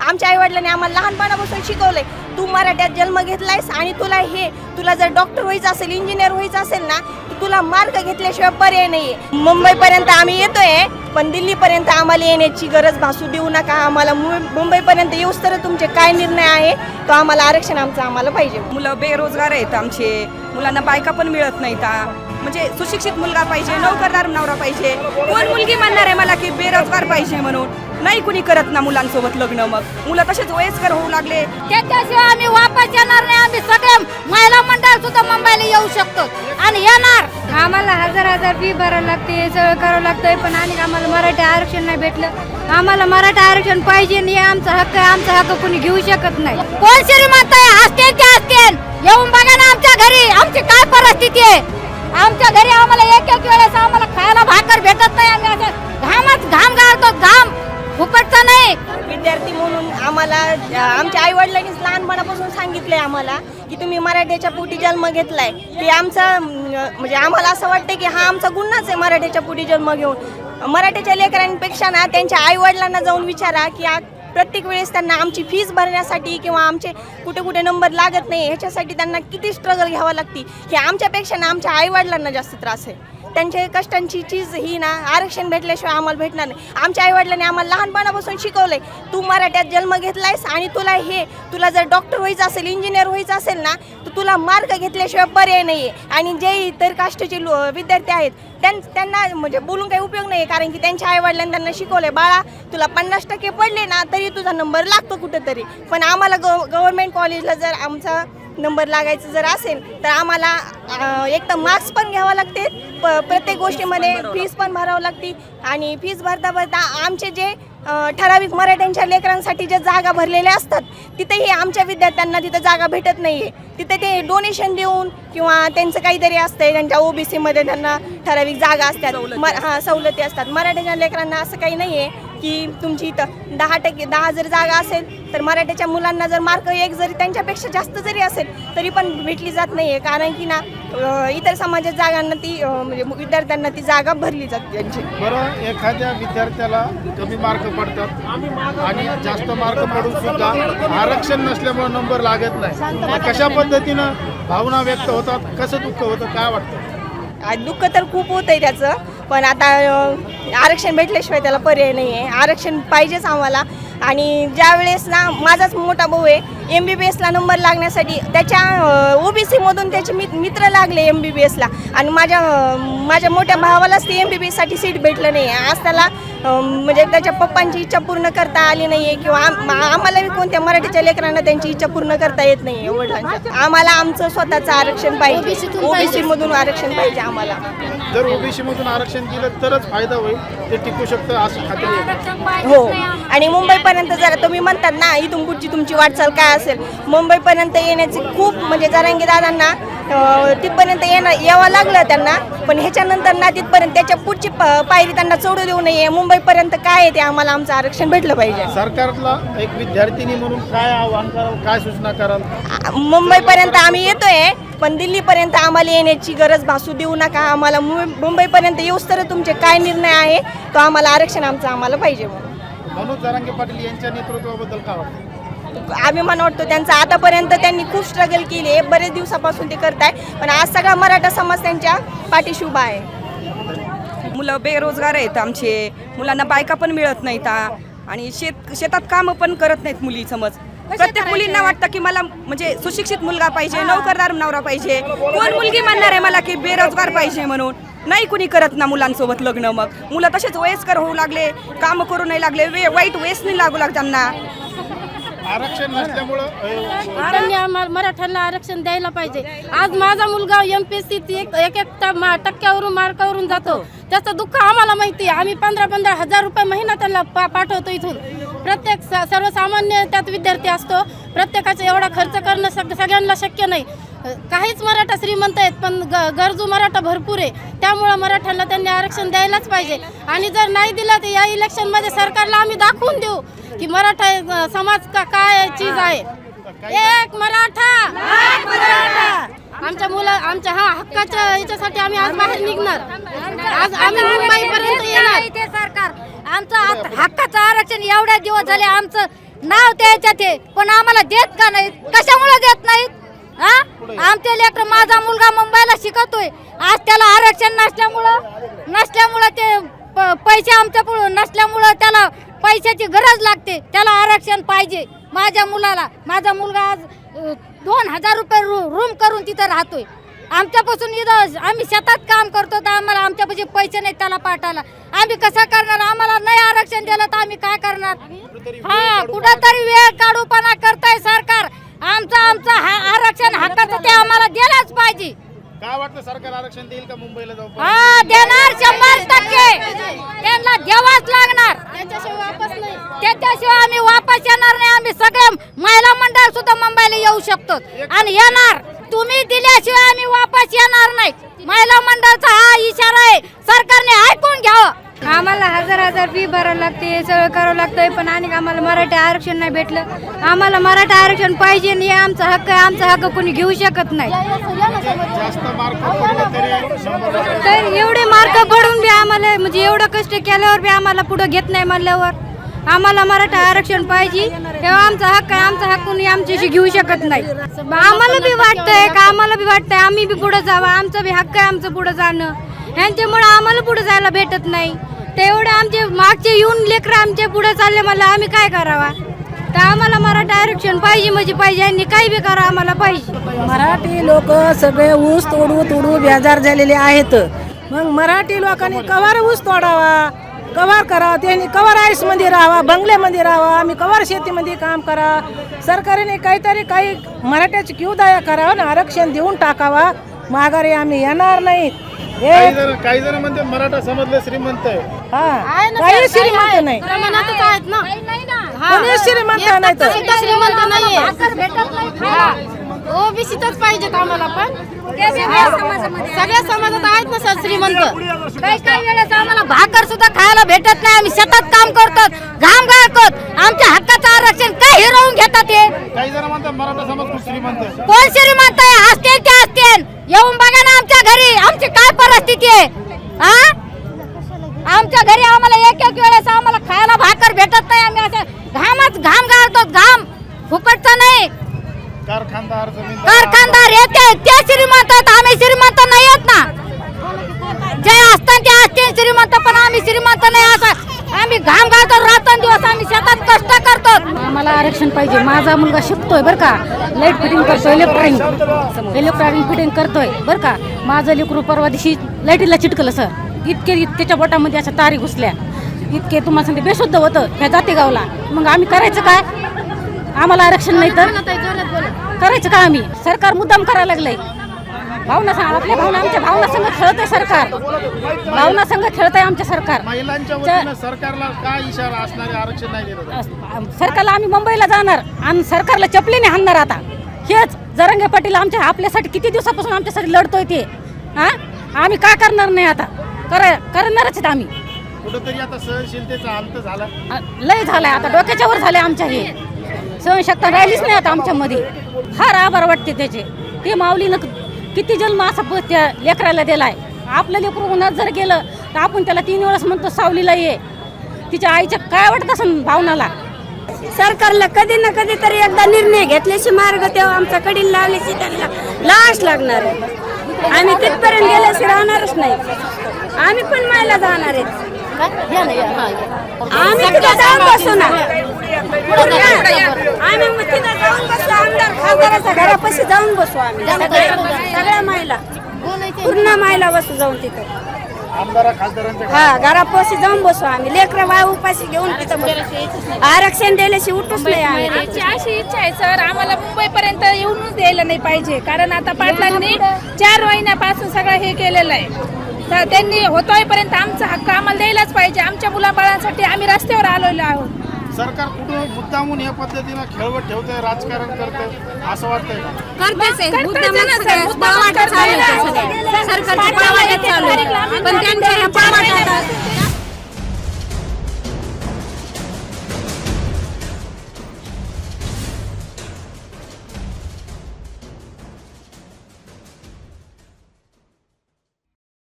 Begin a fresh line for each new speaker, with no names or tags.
आमच्या आईवडिलांनी आम्हाला लहानपणापासून शिकवलंय. तू मराठ्यात जन्म घेतलायस आणि तुला हे तुला जर डॉक्टर व्हायचं असेल इंजिनियर व्हायचं असेल ना तर तुला मार्ग घेतल्याशिवाय पर्याय नाहीये. मुंबईपर्यंत आम्ही येतोय पण दिल्लीपर्यंत आम्हाला येण्याची गरज भासू देऊ नका. आम्हाला मु- मुंबईपर्यंत येऊस तर तुमचे काय निर्णय आहे? तो आम्हाला आरक्षण आमचं आम्हाला पाहिजे.
मुलं बेरोजगार आहेत आमचे. मुलांना बायका पण मिळत नाहीत. म्हणजे सुशिक्षित मुलगा पाहिजे नोकरदार नवरा पाहिजे. कोण मुलगी म्हणणार आहे मला की बेरोजगार पाहिजे म्हणून? नाही कुणी करत ना मुलांसोबत लग्न मग. मुलं तसेच वयस्कर होऊ लागले.
त्याच्याशिवाय आम्ही वापस येणार नाही. आम्ही सगळे महिला मंडळ सुद्धा मुंबईला येऊ शकतो. आणि येणार.
आम्हाला हजार हजार फी भरावं लागते सगळं करावं लागतंय पण आणि आम्हाला मराठी आरक्षण नाही भेटलं. आम्हाला मराठा आरक्षण पाहिजे आणि हे आमचा हक्क आहे. आमचा हक्क कोणी घेऊ शकत नाही.
कोण श्रीमंत आहे? असतील ते असतील येऊन बघा ना आमच्या घरी. आमची काय परिस्थिती आहे? आमच्या घरी आम्हाला एक एक वेळेस आम्हाला खायला भाकर भेटत नाही.
आमच्या आई लहानपणापासून लहानपणापासून सांगितलंय आम्हाला की तुम्ही मराठीच्या पोटी जन्म घेतलाय. की आमचा म्हणजे आम्हाला असं वाटतं की हा आमचा गुन्हाच आहे मराठीच्या पोटी जन्म घेऊन. मराठीच्या लेकरांपेक्षा ना त्यांच्या आई वडिलांना जाऊन विचारा की प्रत्येक वेळेस त्यांना आमची फीज भरण्यासाठी किंवा आमचे कुठे कुठे नंबर लागत नाही ह्याच्यासाठी त्यांना किती स्ट्रगल घ्यावं लागते. हे आमच्यापेक्षा ना आमच्या आई वडिलांना जास्त त्रास आहे. त्यांच्या कष्टांची चीज ही ना आरक्षण भेटल्याशिवाय आम्हाला भेटणार नाही. आमच्या आईवडिलांनी आम्हाला लहानपणापासून शिकवलंय तू मराठ्यात जन्म घेतलायस आणि तुला हे तुला जर डॉक्टर व्हायचं असेल इंजिनियर व्हायचं असेल ना तर तुला मार्ग घेतल्याशिवाय पर्याय नाही आहे आणि जे इतर कास्टचे लो विद्यार्थी आहेत त्यां त्यांना म्हणजे बोलून काही उपयोग नाही आहे कारण की त्यांच्या आईवडिलांनी त्यांना शिकवलंय बाळा तुला पन्नास टक्के पडले ना तरी तुझा नंबर लागतो कुठंतरी. पण आम्हाला गव गव्हर्मेंट कॉलेजला जर आमचा नंबर लागायचं जर असेल तर आम्हाला एक तर मार्क्स पण घ्यावं लागते प प्रत्येक गोष्टीमध्ये फीस पण भरावं लागते आणि फीस भरता भरता आमचे जे ठराविक मराठ्यांच्या लेकरांसाठी ज्या जागा भरलेल्या असतात तिथेही आमच्या विद्यार्थ्यांना तिथं जागा भेटत नाही आहे तिथे ते डोनेशन देऊन किंवा त्यांचं काहीतरी असतंय त्यांच्या ओबीसीमध्ये त्यांना ठराविक जागा असतात म हां सवलती असतात. मराठ्याच्या लेकरांना असं काही नाही आहे की तुमची इथं दहा टक्के दहा जर जागा असेल तर मराठ्याच्या मुलांना जर मार्क एक जरी त्यांच्यापेक्षा जास्त जरी असेल तरी पण भेटली जात नाही आहे कारण की ना इतर समाजात जागांना ती म्हणजे विद्यार्थ्यांना ती जागा भरली जाते त्यांची.
बरं एखाद्या विद्यार्थ्याला कमी मार्क पडतात आणि जास्त मार्क पडून सुद्धा आरक्षण नसल्यामुळे नंबर लागत नाही. कशा पद्धतीनं भावना व्यक्त होतात? कसं दुःख होतं? काय वाटतं?
आज दुःख तर खूप होत आहे त्याचं. पण आता आरक्षण भेटल्याशिवाय त्याला पर्याय नाही आहे आरक्षण पाहिजेच आम्हाला. आणि ज्या वेळेस ना माझाच मोठा भाऊ आहे एम बी बी एसला नंबर लागण्यासाठी त्याच्या ओबीसीमधून त्याचे मित मित्र लागले एम बी बी एसला आणि माझ्या माझ्या मोठ्या भावालाच ते एम बी बी एससाठी सीट भेटलं नाही आहे आज त्याला म्हणजे त्याच्या पप्पांची इच्छा पूर्ण करता आली नाही आहे किंवा आम- आम्हाला बी कोणत्या मराठीच्या लेकरांना त्यांची इच्छा पूर्ण करता येत नाही आहे वडिलांच्या. आम्हाला आमचं स्वतःचं आरक्षण पाहिजे.
OBC तून पाहिजे.
ओबीसी मधून आरक्षण पाहिजे आम्हाला.
जर ओबीसी मधून आरक्षण दिलं तरच फायदा होईल ते टिकू शकतं असं खात्री आहे.
हो आणि मुंबईपर्यंत जरा तुम्ही म्हणतात ना इथून पुढची तुमची वाटचाल काय असेल? मुंबईपर्यंत येण्याची खूप म्हणजे जरांगी दादांना अं, तिथपर्यंत येणं यावं लागलं त्यांना पण ह्याच्यानंतर ना तिथपर्यंत त्याच्या पुढची प- पायरी त्यांना चढू देऊ नये. मुंबईपर्यंत काय आहे ते आम्हाला आमचं आरक्षण भेटलं पाहिजे.
सरकारला एक विद्यार्थिनी म्हणून काय आव्हान कराल काय सूचना कराल?
मुंबईपर्यंत आम्ही येतोय. पण दिल्लीपर्यंत आम्हाला येण्याची गरज भासू देऊ नका. आम्हाला मु- मुंबईपर्यंत येऊस तर तुमचे काय निर्णय आहे तो आम्हाला आरक्षण आमचं आम्हाला पाहिजे म्हणून.
मनोज जरांगे पाटील यांच्या नेतृत्वाबद्दल काय वाटतं?
अभिमान वाटतो त्यांचा आतापर्यंत त्यांनी खूप स्ट्रगल केली आहे. बरेच दिवसापासून ते करताय पण आज सगळा मराठा समाज त्यांच्या पाठीशी उभा आहे.
मुलं बेरोजगार आहेत आमचे. मुलांना बायका पण मिळत नाहीत. आणि शेत शेतात कामं पण करत नाहीत मुली समज. प्रत्येक मुलींना वाटतं की मला म्हणजे सुशिक्षित मुलगा पाहिजे नोकरदार नवरा पाहिजे. कोण मुलगी म्हणणार आहे मला की बेरोजगार पाहिजे म्हणून? नाही कुणी करत ना मुलांसोबत लग्न मग. मुलं तसेच वयस्कर होऊ लागले कामं करू नाही लागले वे वाईट व्यसनी लागू लाग त्यांना.
आरक्षण नसल्यामुळं अ,
त्यांनी आम्हाला मराठ्यांना आरक्षण द्यायला पाहिजे. आज माझा मुलगा एम पी एस सी एक एक टक्क्यावरून मार्कावरून जातो. त्याचं दुःख आम्हाला माहिती आहे. आम्ही पंधरा पंधरा हजार रुपये महिना त्यांना पा पाठवतो इथून. प्रत्येक स- सर्वसामान्य त्यात विद्यार्थी असतो. प्रत्येकाचा एवढा खर्च करणं सग सगळ्यांना शक्य नाही. काहीच मराठा श्रीमंत आहेत पण ग गरजू मराठा भरपूर आहे. त्यामुळं मराठ्यांना त्यांनी आरक्षण द्यायलाच पाहिजे. आणि जर नाही दिलं तर या इलेक्शनमध्ये सरकारला आम्ही दाखवून देऊ की मराठा समाज का काय चीज आहे. एक मराठा! आमच्या मुला आमच्या हा हक्काच्या याच्यासाठी आम्ही आज बाहेर निघणार. आज आम्ही मुंबईपर्यंत येणार.
सरकार. हक्काचं आरक्षण एवढ्या दिवस झाले आमचं नाव त्याच्यात आहे. पण आम्हाला देत का नाहीत? कशामुळे देत नाहीत? हा? आमचे लेकर माझा मुलगा मुंबईला शिकतोय. आज त्याला आरक्षण नसल्यामुळं नसल्यामुळं ते प- पैसे आमच्या नसल्यामुळं त्याला पैशाची गरज लागते. त्याला आरक्षण पाहिजे. माझ्या मुलाला माझा मुलगा आज दोन हजार रुपये रू- रूम करून तिथं राहतोय. आमच्यापासून इथं आम्ही शेतात काम करतो तर आम्हाला आमच्यापाशी पैसे नाही त्याला पाठायला. आम्ही कसं करणार? आम्हाला नाही आरक्षण दिलं तर आम्ही काय करणार? हा कुठंतरी वेळ काढूपणा करताय सरकार. आमचं आमचं हा आरक्षण हक्काचं ते आम्हाला दिलंच पाहिजे.
काय वाटतं सरकार आरक्षण देईल का मुंबईला जाऊ?
हा देणार शंभर टक्के. त्यांना द्यावाच लागणार.
त्याच्याशिवाय वापस नाही.
त्याच्याशिवाय आम्ही वापस येणार नाही. आम्ही सगळे महिला मंडळ सुद्धा मुंबईला येऊ शकतो. आणि येणार. तुम्ही दिल्याशिवाय आम्ही वापस येणार नाही. महिला मंडळाचा हा इशारा आहे. सरकारने ऐकून घ्यावं.
आम्हाला हजार हजार फी भरावं लागते सगळं करावं लागतंय पण आणि आम्हाला मराठी आरक्षण नाही भेटलं. आम्हाला मराठी आरक्षण पाहिजे आणि हे आमचा हक्क आहे आमचा हक्क कोणी घेऊ शकत नाही.
तर
एवढे मार्क पडून बी आम्हाला म्हणजे एवढं कष्ट केल्यावर बी आम्हाला पुढं घेत नाही म्हणल्यावर. आम्हाला मराठा आरक्षण पाहिजे. तेव्हा आमचा हक्क आहे आमचा हक्क कोणी आमच्याशी घेऊ शकत नाही. आम्हाला बी वाटतंय का आम्हाला बी वाटतंय आम्ही बी पुढे जावं आमचं बी हक्क आहे आमचं पुढे जाणं. ह्यांच्यामुळे आम्हाला पुढे जायला भेटत नाही. तेवढे आमचे मागचे येऊन लेकरं आमचे पुढे चालले मला आम्ही काय करावा? तर आम्हाला मराठा आरक्षण पाहिजे म्हणजे पाहिजे यांनी काही बी करा आम्हाला पाहिजे.
मराठी लोक सगळे ऊस तोडू तोडू बेजार झालेले आहेत. मग मराठी लोकांनी कवर ऊस तोडावा? कवर करावा त्यांनी कवर आईसमध्ये राहावा बंगल्यामध्ये राहावा आम्ही कवर शेतीमध्ये काम करा. सरकारने काहीतरी काही मराठ्याची क्यू दया करावा ना आरक्षण देऊन टाकावा. माघारी आम्ही येणार नाहीत हे
काही जण काही जण म्हणते मराठा समजले श्रीमंत आहे.
हा. काही श्रीमंत नाही.
प्रमाणातच आहेत ना.
कोणी श्रीमंत नाही तर.
श्रीमंत नाहीये. ओबीसीतच पाहिजेत आम्हाला पण. सगळ्या समाजात आहेत ना सर श्रीमंत?
काही काही वेळेस आम्हाला भाकर सुद्धा खायला भेटत नाही. आम्ही शेतात काम करतो घाम गाळतो. आमच्या हक्काचं आरक्षण काय हिरवून घेतात हे. कोण श्रीमंत आहे? असतील ते असतील येऊन बघा ना आमच्या घरी. आमची काय परिस्थिती आहे? हा आमच्या घरी आम्हाला एक एक वेळेस आम्हाला खायला भाकर भेटत नाही. आम्ही असं घामच घाम गाळतो. घाम फुकटचा नाही.
कारखानदार जमीनदार.
कारखानदार येते ते श्रीमंत आहेत आम्ही श्रीमंत नाही आहेत ना. जे असतात ते असतील श्रीमंत पण आम्ही श्रीमंत नाही असं. आम्ही घाम घालतो रात्रंदिवस आम्ही शेतात कष्ट करतो.
आम्हाला आरक्षण पाहिजे. माझा मुलगा शिकतोय बरं का. लाइट फिटिंग करतोय इलेक्ट्रॉनिक इलेक्ट्रॉनिक फिटिंग करतोय बरं का. माझं लेकरू परवा दिवशी लाईटीला चिटकलं सर इतके त्याच्या बोटामध्ये अशा तारी घुसल्या. इतके तुम्हाला सांगते बेशुद्ध होतं ह्या जातेगावला. मग आम्ही करायचं काय? आम्हाला आरक्षण नाही तर? करायचं का आम्ही? सरकार मुद्दाम करायला लागलंय. भावना सांग आपल्या भावना आमच्या भावना संघ खेळत आहे सरकार. भावना संघ खेळत आहे आमच्या सरकार.
महिलांच्या वतीनं सरकारला काय इशारा असणारे आरक्षण नाही दिलं
सरकारला आम्ही मुंबईला जाणार आणि सरकारला चपलीने हाणणार आता. हेच जरंगे पाटील आमच्या आपल्यासाठी किती दिवसापासून आमच्यासाठी लढतोय ते. हा? आम्ही काय करणार नाही आता? कर करणारच आहेत आम्ही.
कुठंतरी आता सहनशीलतेचा अंत झाला.
लय झालंय आता. डोक्याच्या वर झाले आमच्या हे. सहनशक्ती राहिलीच नाही आता आमच्यामध्ये. फार आभार वाटते त्याचे. ते माऊलीनं किती जन्म असा प- त्या लेकराला दिलाय. आपलं लेकरू उन्हात जर गेलं तर आपण त्याला तीन वेळेस म्हणतो सावलीला ये. तिच्या आईच्या काय वाटत असं भावनाला?
सरकारला कधी ना कधी तरी एकदा निर्णय घेतल्याशी मार्ग तेव्हा आमचा कडील लावल्याशी त्यांना लाश लागणार आहे. आम्ही तिथपर्यंत गेल्याशी राहणारच नाही. आम्ही पण मायला जाणार आहेत आम्ही तिथं जाऊन बसू ना. जाऊन बसू आमदार खासदाराच्या घरापाशी जाऊन बसू आम्ही. सगळ्या महिला पूर्ण महिला बसू जाऊन तिथं.
आमदार खासदारांच्या
हा घरापाशी. जाऊन बसू आम्ही. लेकरं बाय उपाशी घेऊन तिथं बसू. आरक्षण दिल्याशी उठूच नाही आम्ही.
आमची अशी इच्छा आहे सर आम्हाला मुंबईपर्यंत येऊनच द्यायला नाही पाहिजे. कारण आता पाटलांनी चार महिन्यापासून सगळं हे केलेलं आहे. तर त्यांनी होतोयपर्यंत आमचा हक्क आम्हाला द्यायलाच पाहिजे. आमच्या मुलाबाळांसाठी आम्ही रस्त्यावर आलेलो आहोत.
सरकार कुठं मुद्दामून या पद्धतीनं खेळवत ठेवतंय राजकारण करतंय असं वाटतंय का
करतेच आहे.
करतेच
मुद्दामच
आहे ना,
सगळ्या
सर.
पळवाटा चालू आहे सगळ्या. सरकारची पळवाटा चालू आहे. पण त्यांच्या या पळवाटात